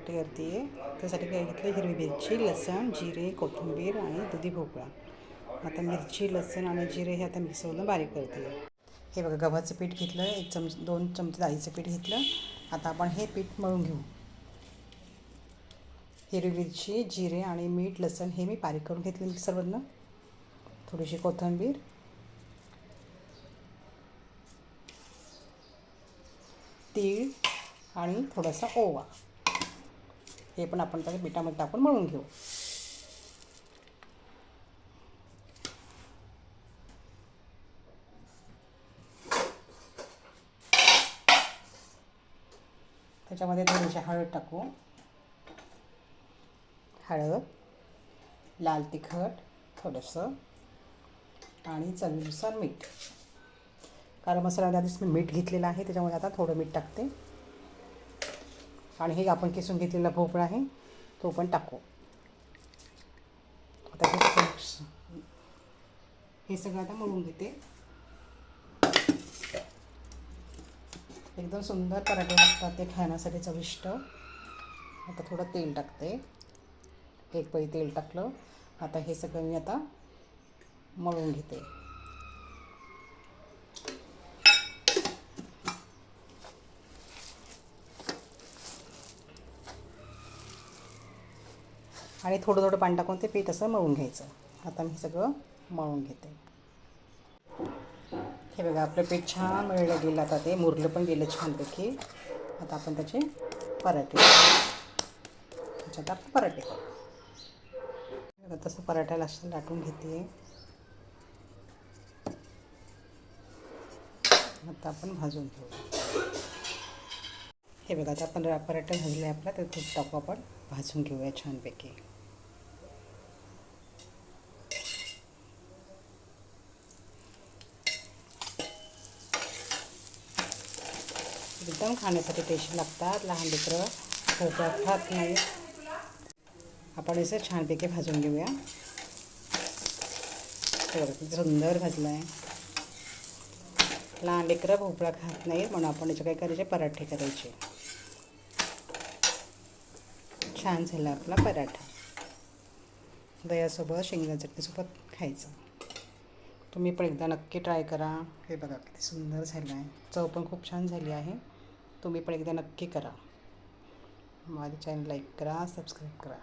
पराठे करते आहे. त्यासाठी काय घेतलं हिरवी मिरची लसण जिरे कोथिंबीर आणि दुधी भोपळा. आता मिरची लसण आणि जिरे हे आता मिक्सरवरून बारीक करते. आहे हे बघा गव्हाचं पीठ घेतलं एक चमच दोन चमचे डाळीचं पीठ घेतलं. आता आपण हे पीठ मळून घेऊ. हिरवी मिरची जिरे आणि मीठ लसण हे मी बारीक करून घेतलं मिक्सरवरनं. थोडीशी कोथिंबीर. तीळ आणि थोडासा ओवा. हे पण आपण त्याच्या पिठामध्ये टाकून मळून घेऊ. त्याच्यामध्ये थोडीशी हळद टाकू. हळद लाल तिखट थोडंसं आणि चवीनुसार मीठ. कारण मसाल्यामध्ये आधीच मी मीठ घेतलेलं आहे त्याच्यामध्ये आता थोडं मीठ टाकते. आणि हे आपण किसून घेतलेला भोपळा आहे तो पण टाकू. आता हे सगळं- आता मळून घेते. एकदम सुंदर पराठे लागतात ते खाण्यासाठी चविष्ट. आता थोडं तेल टाकते. एक पै तेल टाकलं. आता हे सगळं मी आता मळून घेते. आणि थोडं थोडं पाणी टाकून ते पीठ असं मळून घ्यायचं. आता मी सगळं मळून घेते. हे बघा आपलं पीठ छान मळलं गेलं आता ते. मुरलं पण गेलं छानपैकी. आता आपण त्याचे पराठे त्याच्यात आपण पराठे. बघा तसं पराठ्याला असं लाटून घेते. आता आपण भाजून घेऊ. हे बघा आता आपण पराठा भाजले आपला तर तूप टाकू आपण. भाजून घेऊया छानपैकी. एकदम खाण्यासाठी टेस्ट लागतात लहान लेकरं. भोपळा खात नाही. आपण असं छानपैकी भाजून घेऊया. सुंदर भाजलं आहे लहान लेकरं भोपळा खात नाहीत म्हणून आपण याचे काय करायचे? पराठे करायचे. छान झाला आपला पराठा. दह्यासोबत शेंगदा चटणीसोबत खायचं. तुम्ही पण एकदा नक्की ट्राय करा. हे बघा किती सुंदर झालं आहे. चव पण खूप छान झाली आहे. तुम्ही पण एकदा नक्की करा. माझे चॅनल लाईक करा सबस्क्राईब करा.